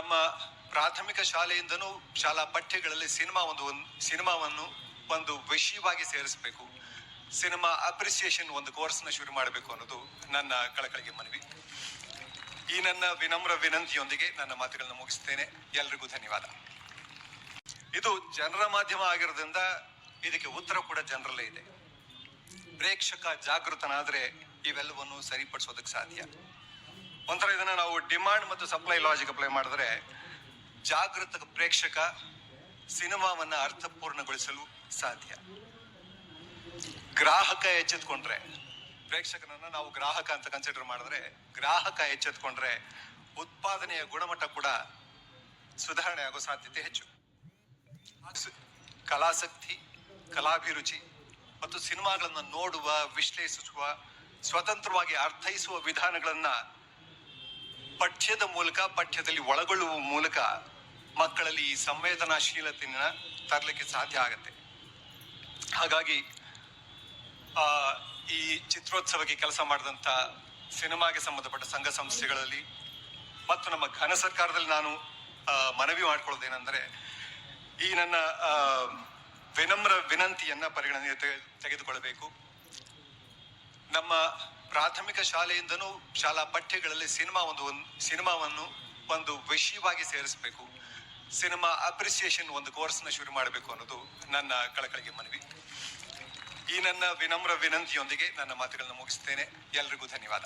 ನಮ್ಮ ಪ್ರಾಥಮಿಕ ಶಾಲೆಯಿಂದನೂ ಶಾಲಾ ಪಠ್ಯಗಳಲ್ಲಿ ಸಿನಿಮಾ ಒಂದು ಸಿನಿಮಾವನ್ನು ಒಂದು ವಿಷಯವಾಗಿ ಸೇರಿಸಬೇಕು. ಸಿನಿಮಾ ಅಪ್ರಿಸಿಯೇಷನ್ ಒಂದು ಕೋರ್ಸ್ನ ಶುರು ಮಾಡಬೇಕು ಅನ್ನೋದು ನನ್ನ ಕಳಕಳಿಗೆ ಮನವಿ. ಈ ನನ್ನ ವಿನಮ್ರ ವಿನಂತಿಯೊಂದಿಗೆ ನನ್ನ ಮಾತುಗಳನ್ನ ಮುಗಿಸ್ತೇನೆ. ಎಲ್ರಿಗೂ ಧನ್ಯವಾದ. ಇದು ಜನರ ಮಾಧ್ಯಮ ಆಗಿರೋದ್ರಿಂದ ಇದಕ್ಕೆ ಉತ್ತರ ಕೂಡ ಜನರಲ್ಲೇ ಇದೆ. ಪ್ರೇಕ್ಷಕ ಜಾಗೃತನಾದರೆ ಇವೆಲ್ಲವನ್ನು ಸರಿಪಡಿಸೋದಕ್ಕೆ ಸಾಧ್ಯ. ಒಂಥರ ಇದನ್ನ ನಾವು ಡಿಮಾಂಡ್ ಮತ್ತು ಸಪ್ಲೈ ಲಾಜಿಕ್ ಅಪ್ಲೈ ಮಾಡಿದ್ರೆ ಜಾಗೃತ ಪ್ರೇಕ್ಷಕ ಸಿನಿಮಾವನ್ನ ಅರ್ಥಪೂರ್ಣಗೊಳಿಸಲು ಸಾಧ್ಯ. ಗ್ರಾಹಕ ಎಚ್ಚೆತ್ಕೊಂಡ್ರೆ, ಪ್ರೇಕ್ಷಕನನ್ನ ನಾವು ಗ್ರಾಹಕ ಅಂತ ಕನ್ಸಿಡರ್ ಮಾಡಿದ್ರೆ, ಗ್ರಾಹಕ ಎಚ್ಚೆತ್ಕೊಂಡ್ರೆ ಉತ್ಪಾದನೆಯ ಗುಣಮಟ್ಟ ಕೂಡ ಸುಧಾರಣೆ ಆಗೋ ಸಾಧ್ಯತೆ ಹೆಚ್ಚು. ಕಲಾಸಕ್ತಿ, ಕಲಾಭಿರುಚಿ ಮತ್ತು ಸಿನಿಮಾಗಳನ್ನು ನೋಡುವ, ವಿಶ್ಲೇಷಿಸುವ, ಸ್ವತಂತ್ರವಾಗಿ ಅರ್ಥೈಸುವ ವಿಧಾನಗಳನ್ನ ಪಠ್ಯದ ಮೂಲಕ, ಪಠ್ಯದಲ್ಲಿ ಒಳಗೊಳ್ಳುವ ಮೂಲಕ ಮಕ್ಕಳಲ್ಲಿ ಈ ಸಂವೇದನಾಶೀಲತೆಯನ್ನು ತರಲಿಕ್ಕೆ ಸಾಧ್ಯ ಆಗುತ್ತೆ. ಹಾಗಾಗಿ ಈ ಚಿತ್ರೋತ್ಸವಕ್ಕೆ ಕೆಲಸ ಮಾಡಿದಂಥ ಸಿನಿಮಾಗೆ ಸಂಬಂಧಪಟ್ಟ ಸಂಘ ಸಂಸ್ಥೆಗಳಲ್ಲಿ ಮತ್ತು ನಮ್ಮ ಘನ ಸರ್ಕಾರದಲ್ಲಿ ನಾನು ಮನವಿ ಮಾಡ್ಕೊಳ್ಳೋದೇನೆಂದರೆ, ಈ ನನ್ನ ವಿನಮ್ರ ವಿನಂತಿಯನ್ನು ಪರಿಗಣನೆ ತೆಗೆ- ತೆಗೆದುಕೊಳ್ಳಬೇಕು. ನಮ್ಮ ಪ್ರಾಥಮಿಕ ಶಾಲೆಯಿಂದನೂ ಶಾಲಾ ಪಠ್ಯಗಳಲ್ಲಿ ಸಿನಿಮಾ ಒಂದು ಸಿನಿಮಾವನ್ನು ಒಂದು ವಿಷಯವಾಗಿ ಸೇರಿಸಬೇಕು. ಸಿನಿಮಾ ಅಪ್ರಿಸಿಯೇಷನ್ ಒಂದು ಕೋರ್ಸ್ನ ಶುರು ಮಾಡಬೇಕು ಅನ್ನೋದು ನನ್ನ ಕಳಕಳಿಗೆ ಮನವಿ. ಈ ನನ್ನ ವಿನಮ್ರ ವಿನಂತಿಯೊಂದಿಗೆ ನನ್ನ ಮಾತುಗಳನ್ನು ಮುಗಿಸ್ತೇನೆ. ಎಲ್ರಿಗೂ ಧನ್ಯವಾದ.